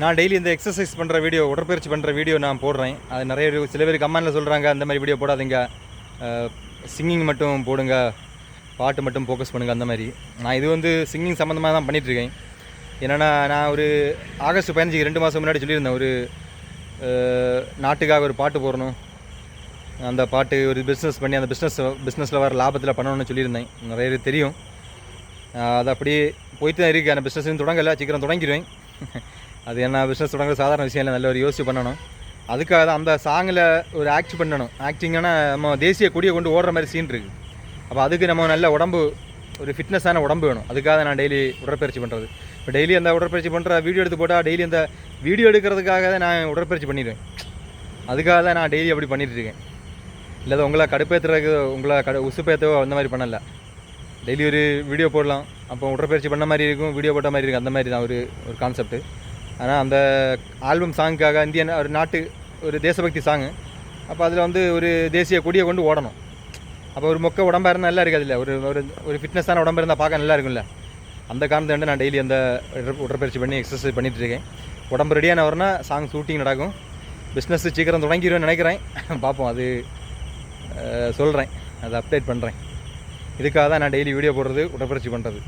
நான் டெய்லி இந்த எக்ஸசைஸ் பண்ணுற வீடியோ உடற்பயிற்சி பண்ணுற வீடியோ நான் போடுறேன். அது நிறைய பேர் சில பேர் கமெண்டில் சொல்கிறாங்க அந்த மாதிரி வீடியோ போடாதீங்க. சிங்கிங் மட்டும் போடுங்க. பாட்டு மட்டும் ஃபோக்கஸ் பண்ணுங்கள் அந்த மாதிரி. நான் இது வந்து சிங்கிங் சம்மந்தமாக தான் பண்ணிகிட்ருக்கேன் என்னென்னா நான் ஒரு ஆகஸ்ட் பதினஞ்சுக்கு ரெண்டு மாதம் முன்னாடி சொல்லியிருந்தேன் ஒரு நாட்டுக்காக ஒரு பாட்டு போடணும். அந்த பாட்டு ஒரு பிஸ்னஸ் பண்ணி அந்த பிஸ்னஸ் பிஸ்னஸில் வர லாபத்தில் பண்ணணும்னு சொல்லியிருந்தேன். நிறைய பேர் தெரியும். அது அப்படியே போயிட்டு தான் இருக்குது அந்த பிஸ்னஸ் தொடங்கலை. சீக்கிரம் தொடங்கிடுவேன் அது என்ன பிஸ்னஸ் தொடங்குற சாதாரண விஷயம் இல்லை நல்ல ஒரு யோசிச்சு பண்ணணும். அதுக்காக தான் அந்த சாங்கில் ஒரு ஆக்ட் பண்ணணும். ஆக்டிங்கான நம்ம தேசிய கொடியை கொண்டு ஓடுற மாதிரி சீன் இருக்குது அப்போ அதுக்கு நம்ம நல்ல உடம்பு ஒரு ஃபிட்னஸான உடம்பு வேணும். அதுக்காக நான் டெய்லி உடற்பயிற்சி பண்ணுறது இப்போ டெய்லி அந்த உடற்பயிற்சி பண்ணுற வீடியோ எடுத்து போட்டால் டெய்லி அந்த வீடியோ எடுக்கிறதுக்காக தான் நான் உடற்பயிற்சி பண்ணிடுவேன். அதுக்காக தான் நான் டெய்லி அப்படி பண்ணிட்டு இருக்கேன். இல்லை உங்களை கடுப்பேற்றுறதுக்கு உங்களை கடு உசுப்பேற்றவோ அந்த மாதிரி பண்ணலை. டெய்லி ஒரு வீடியோ போடலாம். அப்போ உடற்பயிற்சி பண்ண மாதிரி இருக்கும் வீடியோ போட்ட மாதிரி இருக்கும். அந்த மாதிரி தான் ஒரு ஒரு கான்செப்ட்டு ஆனால் அந்த ஆல்பம் சாங்குக்காக இந்தியன் ஒரு நாட்டு ஒரு தேசபக்தி சாங்கு அப்போ அதில் வந்து ஒரு தேசிய கொடியை கொண்டு ஓடணும். அப்போ ஒரு மொக்க உடம்பாக இருந்தால் நல்லா இருக்காது இல்லை ஒரு ஒரு ஒரு ஃபிட்னஸான உடம்பு இருந்தால் பார்க்க நல்லா இருக்கும்ல? அந்த காரணத்தை வந்து நான் டெய்லி அந்த உடற்பயிற்சி பண்ணி எக்ஸசைஸ் பண்ணிகிட்டு இருக்கேன். உடம்பு ரெடியான வரனா சாங் ஷூட்டிங் நடக்கும். பிஸ்னஸ் சீக்கிரம் தொடங்கிடுவேன்னு நினைக்கிறேன். பார்ப்போம் அது சொல்கிறேன் அதை அப்டேட் பண்ணுறேன் இதுக்காக தான் நான் டெய்லி வீடியோ போடுறது உடற்பயிற்சி பண்ணுறது